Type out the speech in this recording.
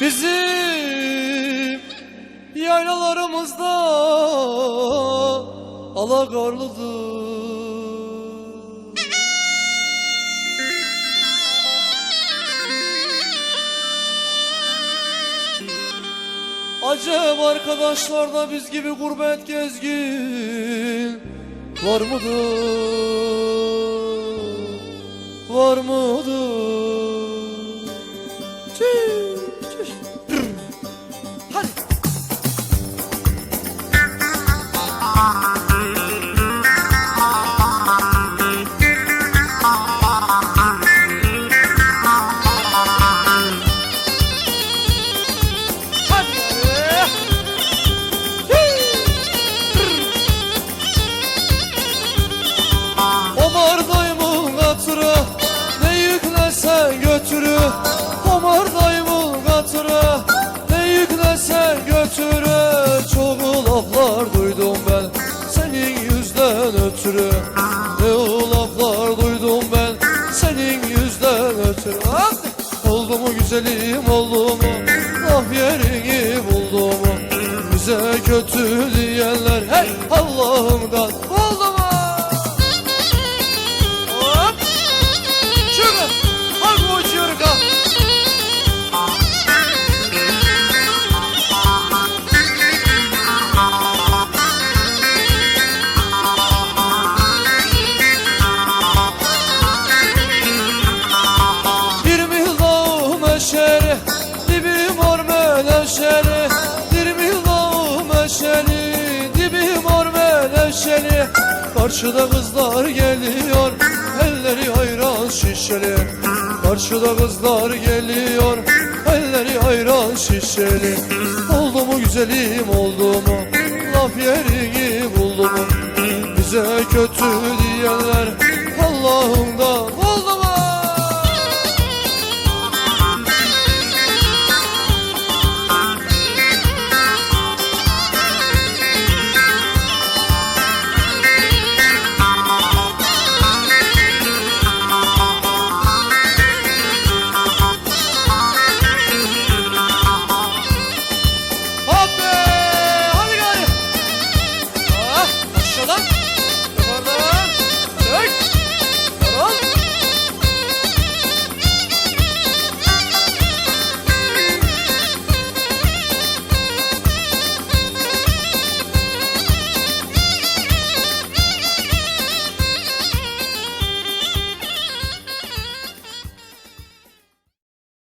Bizim yaylalarımızda alagarlıdır Acem arkadaşlarda biz gibi gurbet gezgin Var mıdır? Var mıdır? Ne laflar duydum ben Senin yüzden ötürü Hadi. Oldu mu güzelim oldu mu Laf yerini buldu mu Bize kötü diyenler Hey Allah'ımdan menevşeri Karşıda kızlar geliyor Elleri ayran şişeli. Karşıda kızlar geliyor Elleri ayran şişeli. Oldu mu güzelim oldu mu? Laf yerini buldu mu Bize kötü diyenler